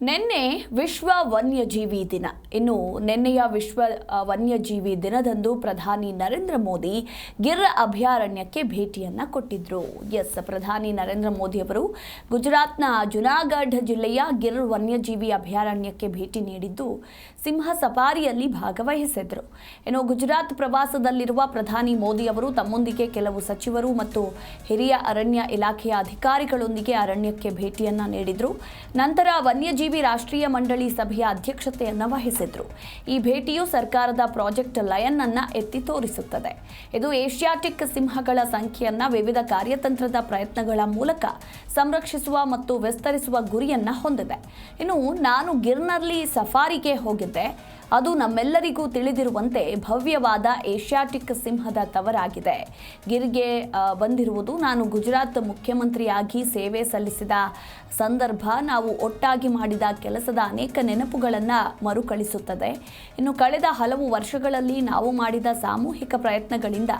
ನಿನ್ನೆ ವಿಶ್ವ ವನ್ಯಜೀವಿ ದಿನ. ಇನ್ನು ನಿನ್ನೆಯ ವಿಶ್ವ ವನ್ಯಜೀವಿ ದಿನದಂದು ಪ್ರಧಾನಿ ನರೇಂದ್ರ ಮೋದಿ ಗಿರ್ ಅಭಯಾರಣ್ಯಕ್ಕೆ ಭೇಟಿಯನ್ನ ಕೊಟ್ಟಿದ್ರು. ಎಸ್, ಪ್ರಧಾನಿ ನರೇಂದ್ರ ಮೋದಿ ಅವರು ಗುಜರಾತ್ನ ಜುನಾಗಢ್ ಜಿಲ್ಲೆಯ ಗಿರ್ ವನ್ಯಜೀವಿ ಅಭಯಾರಣ್ಯಕ್ಕೆ ಭೇಟಿ ನೀಡಿದ್ದು ಸಿಂಹ ಸಫಾರಿಯಲ್ಲಿ ಭಾಗವಹಿಸಿದ್ರು. ಇನ್ನು ಗುಜರಾತ್ ಪ್ರವಾಸದಲ್ಲಿರುವ ಪ್ರಧಾನಿ ಮೋದಿ ಅವರು ತಮ್ಮೊಂದಿಗೆ ಕೆಲವು ಸಚಿವರು ಮತ್ತು ಹಿರಿಯ ಅರಣ್ಯ ಇಲಾಖೆಯ ಅಧಿಕಾರಿಗಳೊಂದಿಗೆ ಅರಣ್ಯಕ್ಕೆ ಭೇಟಿಯನ್ನ ನೀಡಿದ್ರು. ನಂತರ ವನ್ಯಜೀವಿ ರಾಷ್ಟ್ರೀಯ ಮಂಡಳಿ ಸಭೆಯ ಅಧ್ಯಕ್ಷತೆಯನ್ನು ವಹಿಸಿದ್ರು. ಈ ಭೇಟಿಯು ಸರ್ಕಾರದ ಪ್ರಾಜೆಕ್ಟ್ ಲಯನ್ ಅನ್ನ ಎತ್ತಿ ತೋರಿಸುತ್ತದೆ. ಇದು ಏಷ್ಯಾಟಿಕ್ ಸಿಂಹಗಳ ಸಂಖ್ಯೆಯನ್ನ ವಿವಿಧ ಕಾರ್ಯತಂತ್ರದ ಪ್ರಯತ್ನಗಳ ಮೂಲಕ ಸಂರಕ್ಷಿಸುವ ಮತ್ತು ವಿಸ್ತರಿಸುವ ಗುರಿಯನ್ನ ಹೊಂದಿದೆ. ಇನ್ನು ನಾನು ಗಿರ್ನಲ್ಲಿ ಸಫಾರಿಗೆ ಹೋಗಿದ್ದೆ. ಅದು ನಮ್ಮೆಲ್ಲರಿಗೂ ತಿಳಿದಿರುವಂತೆ ಭವ್ಯವಾದ ಏಷ್ಯಾಟಿಕ್ ಸಿಂಹದ ತವರಾಗಿದೆ. ಗಿರ್ಗೆ ಬಂದಿರುವುದು ನಾನು ಗುಜರಾತ್ ಮುಖ್ಯಮಂತ್ರಿಯಾಗಿ ಸೇವೆ ಸಲ್ಲಿಸಿದ ಸಂದರ್ಭ. ನಾವು ಒಟ್ಟಾಗಿ ಮಾಡಿದ ಕೆಲಸದ ಅನೇಕ ನೆನಪುಗಳನ್ನು ಮರುಕಳಿಸುತ್ತದೆ. ಇನ್ನು ಕಳೆದ ಹಲವು ವರ್ಷಗಳಲ್ಲಿ ನಾವು ಮಾಡಿದ ಸಾಮೂಹಿಕ ಪ್ರಯತ್ನಗಳಿಂದ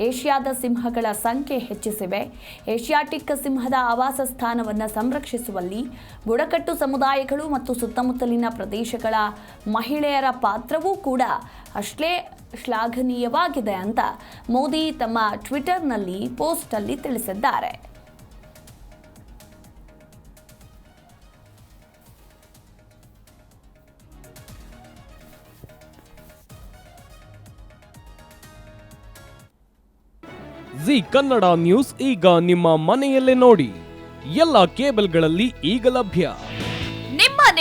ಏಷ್ಯಾದ ಸಿಂಹಗಳ ಸಂಖ್ಯೆ ಹೆಚ್ಚಿಸಿವೆ. ಏಷ್ಯಾಟಿಕ್ ಸಿಂಹದ ಆವಾಸ ಸ್ಥಾನವನ್ನು ಸಂರಕ್ಷಿಸುವಲ್ಲಿ ಬುಡಕಟ್ಟು ಸಮುದಾಯಗಳು ಮತ್ತು ಸುತ್ತಮುತ್ತಲಿನ ಪ್ರದೇಶಗಳ ಮಹಿಳೆಯರ ಪಾತ್ರವೂ ಕೂಡ ಅಷ್ಟೇ ಶ್ಲಾಘನೀಯವಾಗಿದೆ ಅಂತ ಮೋದಿ ತಮ್ಮ ಟ್ವಿಟರ್ನಲ್ಲಿ ಪೋಸ್ಟಲ್ಲಿ ತಿಳಿಸಿದ್ದಾರೆ. ಜಿ ಕನ್ನಡ ನ್ಯೂಸ್ ಈಗ ನಿಮ್ಮ ಮನೆಯಲ್ಲೇ ನೋಡಿ. ಎಲ್ಲ ಕೇಬಲ್ಗಳಲ್ಲಿ ಈಗ ಲಭ್ಯ.